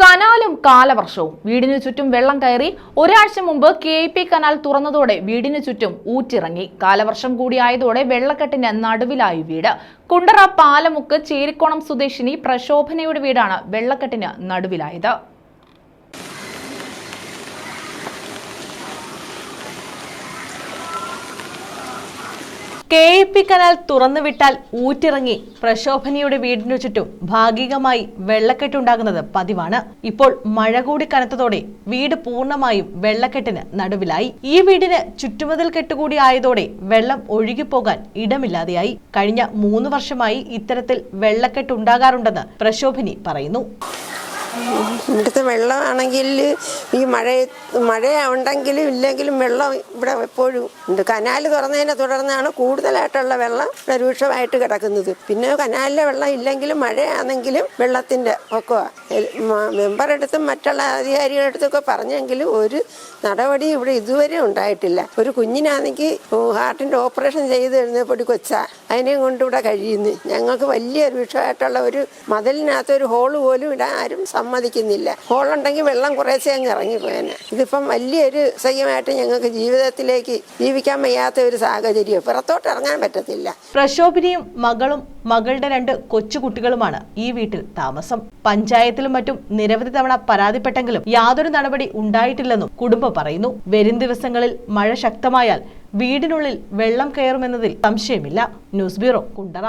കനാലും കാലവർഷവും. വീടിനു ചുറ്റും വെള്ളം കയറി ഒരാഴ്ച മുമ്പ് കെ പി കനാൽ തുറന്നതോടെ വീടിനു ചുറ്റും ഊറ്റിറങ്ങി. കാലവർഷം കൂടിയായതോടെ വെള്ളക്കെട്ടിന് നടുവിലായി വീട്. കുണ്ടറ പാലമുക്ക് ചേരിക്കോണം സ്വദേശിനി പ്രശോഭനയുടെ വീടാണ് വെള്ളക്കെട്ടിന് നടുവിലായത്. കെ എ പി കനാൽ തുറന്നുവിട്ടാൽ ഊറ്റിറങ്ങി പ്രശോഭനയുടെ വീടിനു ചുറ്റും ഭാഗികമായി വെള്ളക്കെട്ടുണ്ടാകുന്നത് പതിവാണ്. ഇപ്പോൾ മഴ കൂടി കനത്തതോടെ വീട് പൂർണമായും വെള്ളക്കെട്ടിന് നടുവിലായി. ഈ വീടിന് ചുറ്റുമതിൽ കെട്ടുകൂടി ആയതോടെ വെള്ളം ഒഴുകിപ്പോകാൻ ഇടമില്ലാതെയായി. കഴിഞ്ഞ മൂന്ന് വർഷമായി ഇത്തരത്തിൽ വെള്ളക്കെട്ടുണ്ടാകാറുണ്ടെന്ന് പ്രശോഭനി പറയുന്നു. ഇവിടുത്തെ വെള്ളമാണെങ്കിൽ ഈ മഴ മഴ ഉണ്ടെങ്കിലും ഇല്ലെങ്കിലും വെള്ളം ഇവിടെ എപ്പോഴും ഉണ്ട്. കനാൽ തുറന്നതിനെ തുടർന്നാണ് കൂടുതലായിട്ടുള്ള വെള്ളം രൂക്ഷമായിട്ട് കിടക്കുന്നത്. പിന്നെ കനാലിലെ വെള്ളം ഇല്ലെങ്കിലും മഴയാണെങ്കിലും വെള്ളത്തിന്റെ ഒക്കെ മെമ്പറെടുത്തും മറ്റുള്ള അധികാരികളുടെ അടുത്തൊക്കെ പറഞ്ഞെങ്കിലും ഒരു നടപടി ഇവിടെ ഇതുവരെ ഉണ്ടായിട്ടില്ല. ഒരു കുഞ്ഞിനാണെങ്കിൽ ഹാർട്ടിന്റെ ഓപ്പറേഷൻ ചെയ്ത് എഴുന്നേപ്പൊടി കൊച്ച അതിനെയും കൊണ്ടിവിടെ കഴിയുന്നു. ഞങ്ങൾക്ക് വലിയൊരു വിഷയമായിട്ടുള്ള ഒരു മതിലിനകത്ത് ഒരു ഹോൾ പോലും ഇടാൻ ആരും സമ്മതിക്കുന്നില്ല. ഹോളുണ്ടെങ്കിൽ വെള്ളം കുറേശ്ശേ അങ്ങ് ഇറങ്ങിപ്പോയേനെ. ഇതിപ്പം വലിയൊരു സഹ്യമായിട്ട് ഞങ്ങൾക്ക് ജീവിതത്തിലേക്ക് ജീവിക്കാൻ വയ്യാത്ത ഒരു സാഹചര്യം പുറത്തോട്ട് ഇറങ്ങാൻ പറ്റത്തില്ല. പ്രശോഭിനിയും മകളും മകളുടെ രണ്ട് കൊച്ചുകുട്ടികളുമാണ് ഈ വീട്ടിൽ താമസം. പഞ്ചായത്തിലും മറ്റും നിരവധി തവണ പരാതിപ്പെട്ടെങ്കിലും യാതൊരു നടപടി ഉണ്ടായിട്ടില്ലെന്നും കുടുംബം പറയുന്നു. വരും ദിവസങ്ങളിൽ മഴ ശക്തമായാൽ വീടിനുള്ളിൽ വെള്ളം കയറുമെന്നതിൽ സംശയമില്ല. News bureau Kundara.